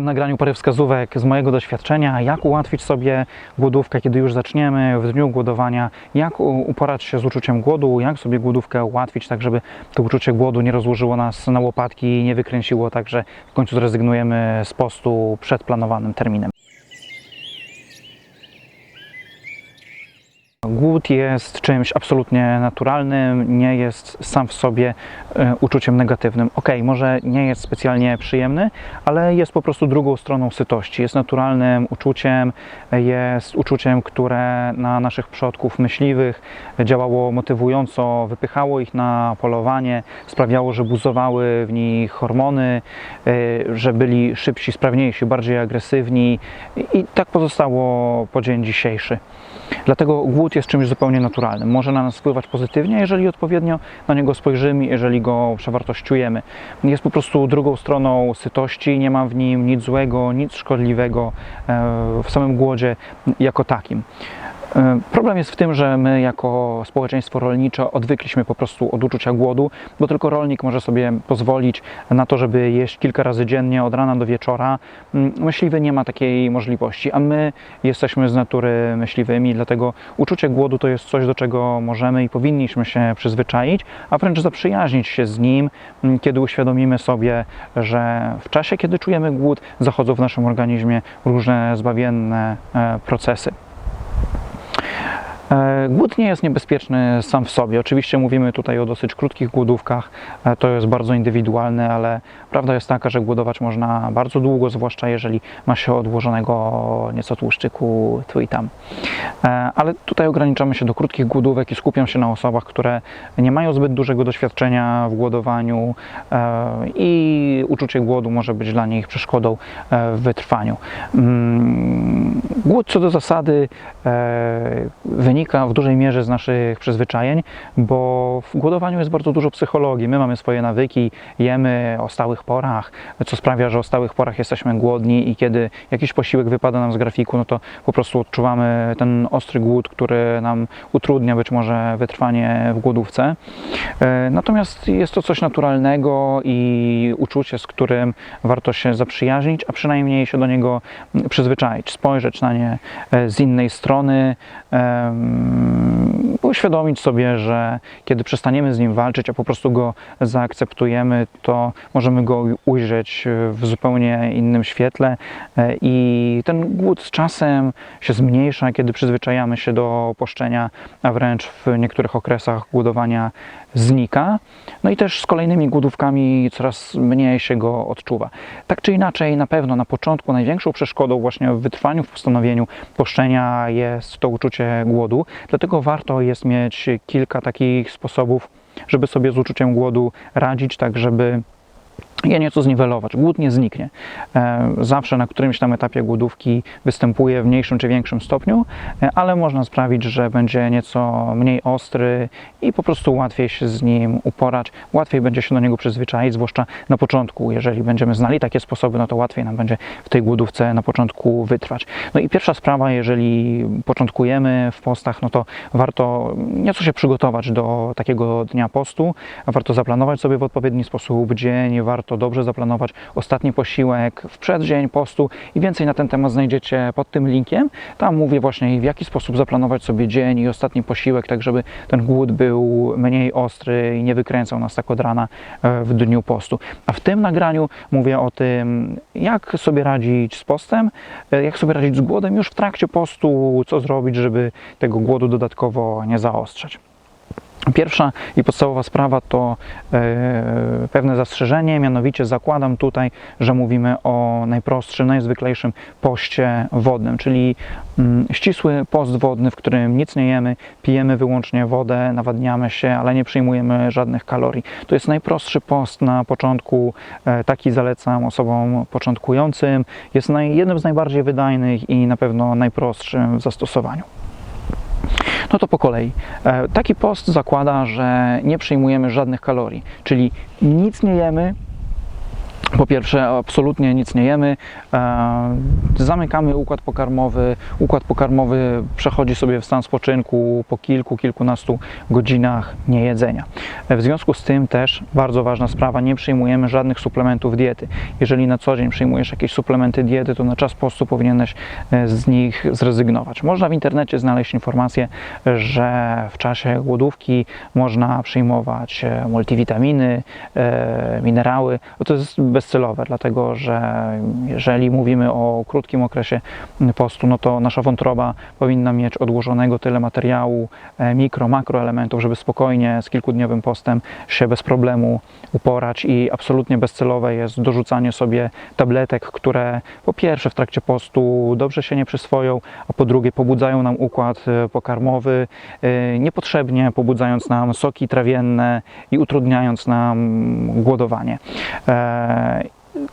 tym nagraniu parę wskazówek z mojego doświadczenia, jak ułatwić sobie głodówkę, kiedy już zaczniemy w dniu głodowania, jak uporać się z uczuciem głodu, jak sobie głodówkę ułatwić, tak żeby to uczucie głodu nie rozłożyło nas na łopatki, nie wykręciło tak, że w końcu zrezygnujemy z postu przed planowanym terminem. Głód jest czymś absolutnie naturalnym, nie jest sam w sobie e, uczuciem negatywnym. Ok, może nie jest specjalnie przyjemny, ale jest po prostu drugą stroną sytości. Jest naturalnym uczuciem, jest uczuciem, które na naszych przodków myśliwych działało motywująco, wypychało ich na polowanie, sprawiało, że buzowały w nich hormony, e, że byli szybsi, sprawniejsi, bardziej agresywni i i tak pozostało po dzień dzisiejszy. Dlatego głód jest czymś zupełnie naturalnym. Może na nas wpływać pozytywnie, jeżeli odpowiednio na niego spojrzymy, jeżeli go przewartościujemy. Jest po prostu drugą stroną sytości, nie ma w nim nic złego, nic szkodliwego e, w samym głodzie jako takim. E, Problem jest w tym, że my jako społeczeństwo rolnicze odwykliśmy po prostu od uczucia głodu, bo tylko rolnik może sobie pozwolić na to, żeby jeść kilka razy dziennie od rana do wieczora. Mm, Myśliwy nie ma takiej możliwości, a my jesteśmy z natury myśliwymi, dlatego uczucie głodu to jest coś, do czego możemy i powinniśmy się przyzwyczaić, a wręcz zaprzyjaźnić się z nim, mm, kiedy uświadomimy sobie, że w czasie, kiedy czujemy głód, zachodzą w naszym organizmie różne zbawienne e, procesy. E, Głód nie jest niebezpieczny sam w sobie. Oczywiście mówimy tutaj o dosyć krótkich głodówkach, e, to jest bardzo indywidualne, ale prawda jest taka, że głodować można bardzo długo, zwłaszcza jeżeli ma się odłożonego nieco tłuszczyku tu i tam. E, Ale tutaj ograniczamy się do krótkich głodówek i skupiam się na osobach, które nie mają zbyt dużego doświadczenia w głodowaniu i uczucie głodu może być dla nich przeszkodą w wytrwaniu. Mm, Głód co do zasady e, wynika w dużej mierze z naszych przyzwyczajeń, bo w głodowaniu jest bardzo dużo psychologii. My mamy swoje nawyki, jemy o stałych porach, co sprawia, że o stałych porach jesteśmy głodni i kiedy jakiś posiłek wypada nam z grafiku, no to po prostu odczuwamy ten ostry głód, który nam utrudnia być może wytrwanie w głodówce. E, Natomiast jest to coś naturalnego i uczucie, z którym warto się zaprzyjaźnić, a przynajmniej się do niego przyzwyczaić, spojrzeć na nie e, z innej strony, uświadomić sobie, że kiedy przestaniemy z nim walczyć, a po prostu go zaakceptujemy, to możemy go ujrzeć w zupełnie innym świetle e, i ten głód z czasem się zmniejsza, kiedy przyzwyczajamy się do poszczenia, a wręcz w niektórych okresach głodowania znika. No i też z kolejnymi głodówkami coraz mniej się go odczuwa. Tak czy inaczej, na pewno na początku największą przeszkodą właśnie w wytrwaniu, w postanowieniu poszczenia jest to uczucie głodu. Dlatego warto jest mieć kilka takich sposobów, żeby sobie z uczuciem głodu radzić, tak żeby je nieco zniwelować. Głód nie zniknie. E, Zawsze na którymś tam etapie głodówki występuje w mniejszym czy większym stopniu, e, ale można sprawić, że będzie nieco mniej ostry i po prostu łatwiej się z nim uporać, łatwiej będzie się do niego przyzwyczaić, zwłaszcza na początku. Jeżeli będziemy znali takie sposoby, no to łatwiej nam będzie w tej głodówce na początku wytrwać. No i pierwsza sprawa, jeżeli początkujemy w postach, no to warto nieco się przygotować do takiego dnia postu, warto zaplanować sobie w odpowiedni sposób dzień, warto dobrze zaplanować ostatni posiłek w przeddzień postu i więcej na ten temat znajdziecie pod tym linkiem. Tam mówię właśnie w jaki sposób zaplanować sobie dzień i ostatni posiłek, tak żeby ten głód był mniej ostry i nie wykręcał nas tak od rana e, w dniu postu. A w tym nagraniu mówię o tym, jak sobie radzić z postem, e, jak sobie radzić z głodem już w trakcie postu, co zrobić, żeby tego głodu dodatkowo nie zaostrzać. Pierwsza i podstawowa sprawa to e, pewne zastrzeżenie, mianowicie zakładam tutaj, że mówimy o najprostszym, najzwyklejszym poście wodnym, czyli mm, ścisły post wodny, w którym nic nie jemy, pijemy wyłącznie wodę, nawadniamy się, ale nie przyjmujemy żadnych kalorii. To jest najprostszy post na początku, e, taki zalecam osobom początkującym. Jest jednym z najbardziej wydajnych i na pewno najprostszym w zastosowaniu. No to po kolei. E, Taki post zakłada, że nie przyjmujemy żadnych kalorii, czyli nic nie jemy, Po pierwsze, absolutnie nic nie jemy. E, zamykamy układ pokarmowy. Układ pokarmowy przechodzi sobie w stan spoczynku po kilku, kilkunastu godzinach niejedzenia. E, W związku z tym też bardzo ważna sprawa, nie przyjmujemy żadnych suplementów diety. Jeżeli na co dzień przyjmujesz jakieś suplementy diety, to na czas postu powinieneś e, z nich zrezygnować. Można w internecie znaleźć informację, że w czasie głodówki można przyjmować multivitaminy, minerały. To jest bezcelowe, dlatego że jeżeli mówimy o krótkim okresie postu, no to nasza wątroba powinna mieć odłożonego tyle materiału, e, mikro, makroelementów, żeby spokojnie z kilkudniowym postem się bez problemu uporać i absolutnie bezcelowe jest dorzucanie sobie tabletek, które po pierwsze w trakcie postu dobrze się nie przyswoją, a po drugie pobudzają nam układ e, pokarmowy, e, niepotrzebnie pobudzając nam soki trawienne i utrudniając nam głodowanie. uh,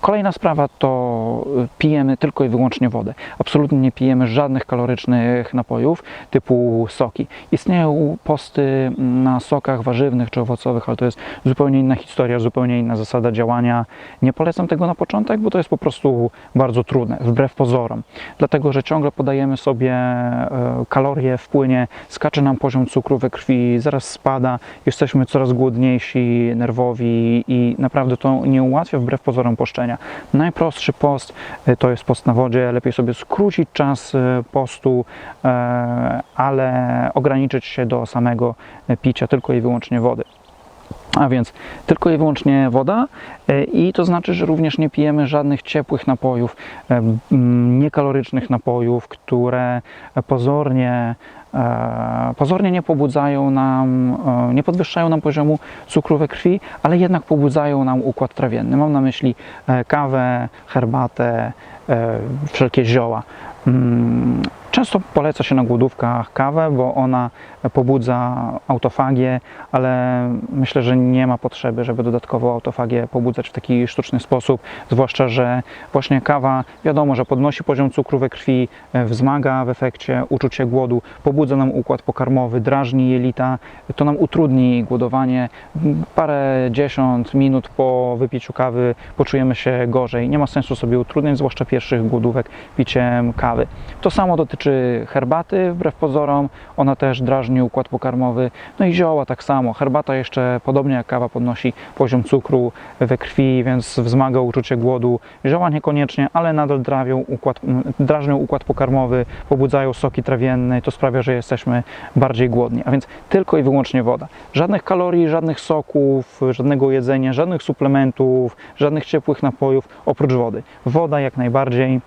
Kolejna sprawa to pijemy tylko i wyłącznie wodę. Absolutnie nie pijemy żadnych kalorycznych napojów typu soki. Istnieją posty na sokach warzywnych czy owocowych, ale to jest zupełnie inna historia, zupełnie inna zasada działania. Nie polecam tego na początek, bo to jest po prostu bardzo trudne, wbrew pozorom. Dlatego, że ciągle podajemy sobie e, kalorie w płynie, skacze nam poziom cukru we krwi, zaraz spada, jesteśmy coraz głodniejsi, nerwowi i naprawdę to nie ułatwia wbrew pozorom Najprostszy post y, to jest post na wodzie. Lepiej sobie skrócić czas y, postu, e, ale ograniczyć się do samego picia tylko i wyłącznie wody. A więc tylko i wyłącznie woda e, i to znaczy, że również nie pijemy żadnych ciepłych napojów, e, niekalorycznych napojów, które pozornie, e, pozornie nie pobudzają nam, e, nie podwyższają nam poziomu cukru we krwi, ale jednak pobudzają nam układ trawienny. Mam na myśli e, kawę, herbatę, e, wszelkie zioła. Często poleca się na głodówkach kawę, bo ona pobudza autofagię, ale myślę, że nie ma potrzeby, żeby dodatkowo autofagię pobudzać w taki sztuczny sposób, zwłaszcza, że właśnie kawa wiadomo, że podnosi poziom cukru we krwi, e, wzmaga w efekcie uczucie głodu, pobudza nam układ pokarmowy, drażni jelita, to nam utrudni głodowanie. Parę dziesiąt minut po wypiciu kawy poczujemy się gorzej. Nie ma sensu sobie utrudniać, zwłaszcza pierwszych głodówek piciem kawy. To samo dotyczy herbaty, wbrew pozorom, ona też drażni układ pokarmowy. No i zioła tak samo. Herbata jeszcze podobnie jak kawa podnosi poziom cukru we krwi, więc wzmaga uczucie głodu. Zioła niekoniecznie, ale nadal drawią układ, drażnią układ pokarmowy, pobudzają soki trawienne i to sprawia, że jesteśmy bardziej głodni. A więc tylko i wyłącznie woda. Żadnych kalorii, żadnych soków, żadnego jedzenia, żadnych suplementów, żadnych ciepłych napojów oprócz wody. Woda jak najbardziej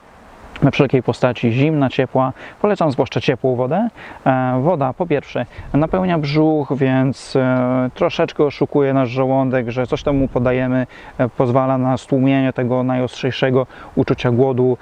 we wszelkiej postaci, zimna, ciepła. Polecam zwłaszcza ciepłą wodę. E, Woda po pierwsze napełnia brzuch, więc e, troszeczkę oszukuje nasz żołądek, że coś tam mu podajemy, e, pozwala na stłumienie tego najostrzejszego uczucia głodu.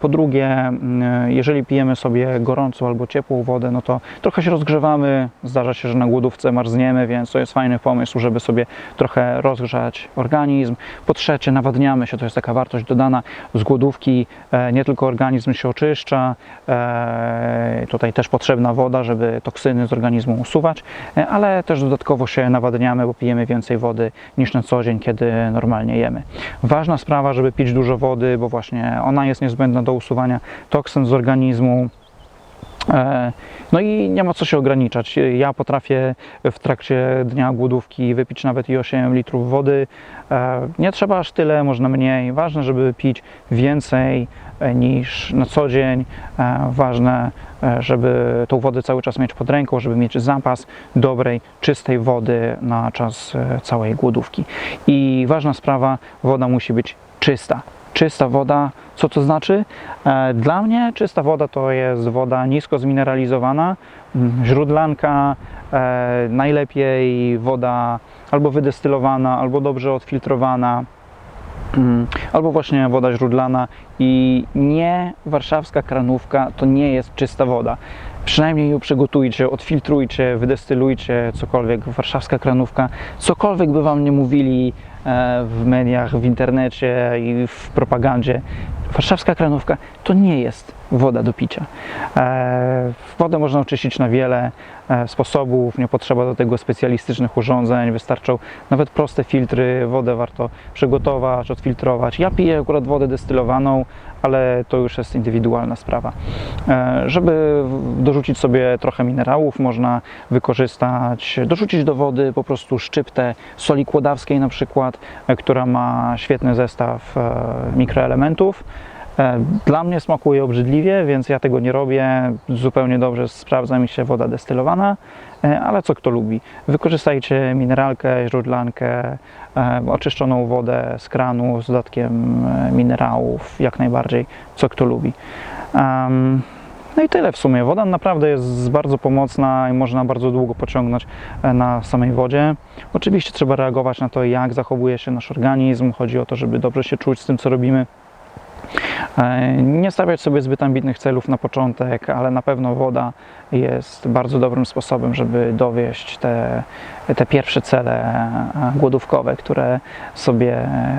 Po drugie, m, jeżeli pijemy sobie gorącą albo ciepłą wodę, no to trochę się rozgrzewamy. Zdarza się, że na głodówce marzniemy, więc to jest fajny pomysł, żeby sobie trochę rozgrzać organizm. Po trzecie, nawadniamy się, to jest taka wartość dodana z głodówki, nie tylko organizm się oczyszcza, e, tutaj też potrzebna woda, żeby toksyny z organizmu usuwać, e, ale też dodatkowo się nawadniamy, bo pijemy więcej wody niż na co dzień, kiedy normalnie jemy. Ważna sprawa, żeby pić dużo wody, bo właśnie ona jest niezbędna do usuwania toksyn z organizmu. E, No i nie ma co się ograniczać. Ja potrafię w trakcie dnia głodówki wypić nawet i 8 litrów wody. E, Nie trzeba aż tyle, można mniej. Ważne, żeby pić więcej e, niż na co dzień. Ważne, żeby tą wodę cały czas mieć pod ręką, żeby mieć zapas dobrej, czystej wody na czas całej głodówki. I ważna sprawa, woda musi być czysta. Czysta woda, co to znaczy? E, Dla mnie czysta woda to jest woda nisko zmineralizowana, źródlanka, e, najlepiej woda albo wydestylowana, albo dobrze odfiltrowana, albo właśnie woda źródlana i nie warszawska kranówka to nie jest czysta woda. Przynajmniej ją przygotujcie, odfiltrujcie, wydestylujcie, cokolwiek. Warszawska kranówka, cokolwiek by Wam nie mówili w mediach, w internecie i w propagandzie, warszawska kranówka to nie jest woda do picia. E, wodę można oczyścić na wiele e, sposobów, nie potrzeba do tego specjalistycznych urządzeń, wystarczą nawet proste filtry, wodę warto przygotować, odfiltrować. Ja piję akurat wodę destylowaną, ale to już jest indywidualna sprawa. E, Żeby dorzucić sobie trochę minerałów, można wykorzystać, dorzucić do wody po prostu szczyptę soli kłodawskiej na przykład, która ma świetny zestaw mikroelementów. E, Dla mnie smakuje obrzydliwie, więc ja tego nie robię. Zupełnie dobrze sprawdza mi się woda destylowana, e, ale co kto lubi. Wykorzystajcie mineralkę, źródlankę, e, oczyszczoną wodę z kranu z dodatkiem minerałów, jak najbardziej, co kto lubi. No i tyle w sumie. Woda naprawdę jest bardzo pomocna i można bardzo długo pociągnąć na samej wodzie. Oczywiście trzeba reagować na to, jak zachowuje się nasz organizm. Chodzi o to, żeby dobrze się czuć z tym, co robimy. E, Nie stawiać sobie zbyt ambitnych celów na początek, ale na pewno woda jest bardzo dobrym sposobem, żeby dowieść te, te pierwsze cele e, głodówkowe, które sobie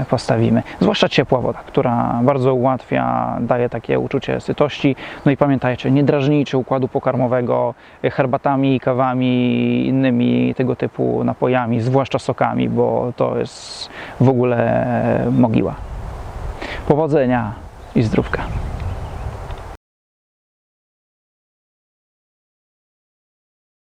postawimy. Zwłaszcza ciepła woda, która bardzo ułatwia, daje takie uczucie sytości. No i pamiętajcie, nie drażnijcie układu pokarmowego herbatami, kawami innymi tego typu napojami, zwłaszcza sokami, bo to jest w ogóle mogiła. Powodzenia i zdrówka.